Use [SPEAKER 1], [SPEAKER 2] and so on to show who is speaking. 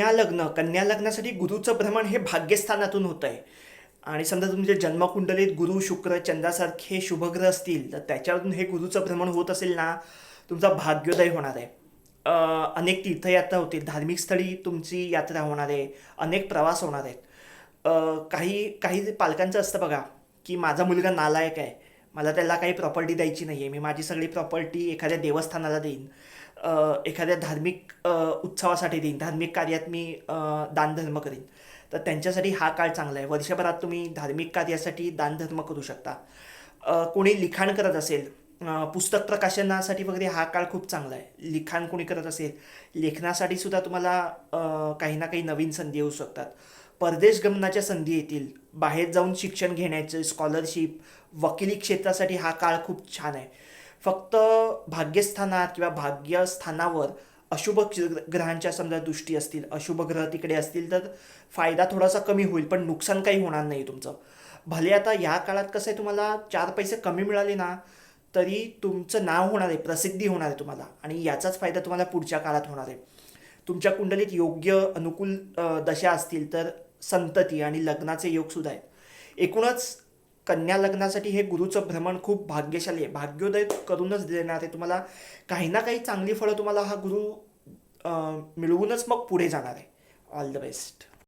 [SPEAKER 1] कन्या लग्न कन्या लग्नासाठी गुरुचं भ्रमण हे भाग्यस्थानातून होतं आहे आणि समजा तुमच्या जन्मकुंडलीत गुरु शुक्र चंद्रासारखे शुभग्रह असतील तर त्याच्यावरून हे गुरुचं भ्रमण होत असेल ना तुमचा भाग्योदय होणार आहे. अनेक तीर्थयात्रा होतील धार्मिक स्थळी तुमची यात्रा होणार आहे अनेक प्रवास होणार आहेत. काही काही पालकांचं असतं बघा की माझा मुलगा नालायक आहे मला त्याला काही प्रॉपर्टी द्यायची नाही आहे मी माझी सगळी प्रॉपर्टी एखाद्या देवस्थानाला देईन. एखाद्या धार्मिक उत्सवासाठी देईन. धार्मिक कार्यात मी दानधर्म करीन. तर त्यांच्यासाठी हा काळ चांगला आहे. वर्षभरात तुम्ही धार्मिक कार्यासाठी दानधर्म करू शकता. कोणी लिखाण करत असेल पुस्तक प्रकाशनासाठी वगैरे हा काळ खूप चांगला आहे. लिखाण कोणी करत असेल लेखनासाठी सुद्धा तुम्हाला काही ना काही नवीन संधी येऊ शकतात. परदेश गमनाच्या संधी येतील. बाहेर जाऊन शिक्षण घेण्याचे स्कॉलरशिप वकिली क्षेत्रासाठी हा काळ खूप छान आहे. फक्त भाग्यस्थानात किंवा भाग्यस्थानावर अशुभ ग्रहांच्या समजा दृष्टी असतील अशुभ ग्रह तिकडे असतील तर फायदा थोडासा कमी होईल पण नुकसान काही होणार नाही तुमचं. भले आता या काळात कसं आहे तुम्हाला चार पैसे कमी मिळाले ना तरी तुमचं नाव होणार आहे प्रसिद्धी होणार आहे तुम्हाला आणि याचाच फायदा तुम्हाला पुढच्या काळात होणार आहे. तुमच्या कुंडलीत योग्य अनुकूल दशा असतील तर संतती आणि लग्नाचे योगसुद्धा आहेत. एकूणच कन्या लग्नासाठी हे गुरुचं भ्रमण खूप भाग्यशाली आहे. भाग्योदय करूनच देणार आहे तुम्हाला काही ना काही चांगली फळं तुम्हाला हा गुरु मिळवूनच मग पुढे जाणार आहे. All the best